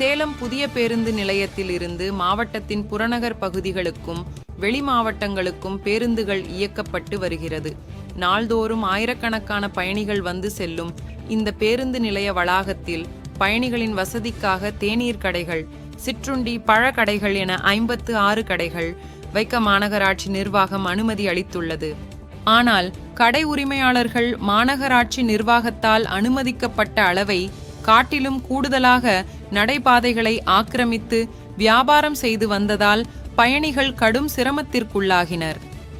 சேலம் புதிய பேருந்து நிலையத்தில் இருந்து மாவட்டத்தின் புறநகர் பகுதிகளுக்கும் வெளி மாவட்டங்களுக்கும் பேருந்துகள் இயக்கப்பட்டு வருகிறது. நாள்தோறும் ஆயிரக்கணக்கான பயணிகள் வந்து செல்லும் இந்த பேருந்து நிலைய வளாகத்தில் பயணிகளின் வசதிக்காக தேநீர் கடைகள் சிற்றுண்டி பழக்கடைகள் என ஐம்பத்து ஆறு கடைகள் வைக்க மாநகராட்சி நிர்வாகம் அனுமதி அளித்துள்ளது. ஆனால் கடை உரிமையாளர்கள் மாநகராட்சி நிர்வாகத்தால் அனுமதிக்கப்பட்ட அளவை காட்டிலும் கூடுதலாக நடைபாதைகளை ஆக்கிரமித்து வியாபாரம் செய்து வந்ததால் பயணிகள் கடும் சிரமத்திற்குள்ளாகினர்.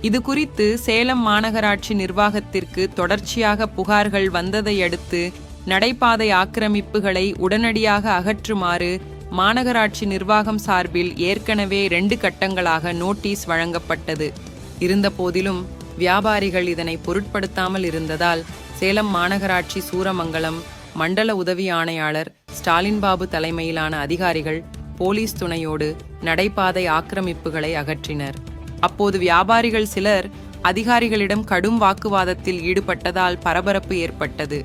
இது குறித்து சேலம் மாநகராட்சி நிர்வாகத்திற்கு தொடர்ச்சியாக புகார்கள் வந்ததை அடுத்து நடைபாதை ஆக்கிரமிப்புகளை உடனடியாக அகற்றுமாறு மாநகராட்சி நிர்வாகம் சார்பில் ஏற்கனவே ரெண்டு கட்டங்களாக நோட்டீஸ் வழங்கப்பட்டது. இருந்தபோதிலும் வியாபாரிகள் இதனை பொருட்படுத்தாமல் இருந்ததால் சேலம் மாநகராட்சி சூரமங்கலம் மண்டல உதவி ஆணையாளர் ஸ்டாலின் பாபு தலைமையிலான அதிகாரிகள் போலீஸ் துணையோடு நடைபாதை ஆக்கிரமிப்புகளை அகற்றினர். அப்போது வியாபாரிகள் சிலர் அதிகாரிகளிடம் கடும் வாக்குவாதத்தில் ஈடுபட்டதால் பரபரப்பு ஏற்பட்டது.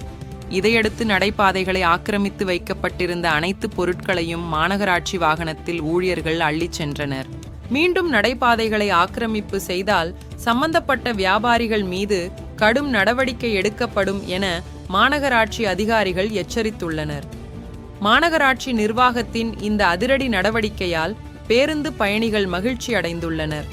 இதையடுத்து நடைபாதைகளை ஆக்கிரமித்து வைக்கப்பட்டிருந்த அனைத்து பொருட்களையும் மாநகராட்சி வாகனத்தில் ஊழியர்கள் அள்ளிச் சென்றனர். மீண்டும் நடைபாதைகளை ஆக்கிரமிப்பு செய்தால் சம்பந்தப்பட்ட வியாபாரிகள் மீது கடும் நடவடிக்கை எடுக்கப்படும் என மாநகராட்சி அதிகாரிகள் எச்சரித்துள்ளனர். மாநகராட்சி நிர்வாகத்தின் இந்த அதிரடி நடவடிக்கையால் பேருந்து பயணிகள் மகிழ்ச்சி அடைந்துள்ளனர்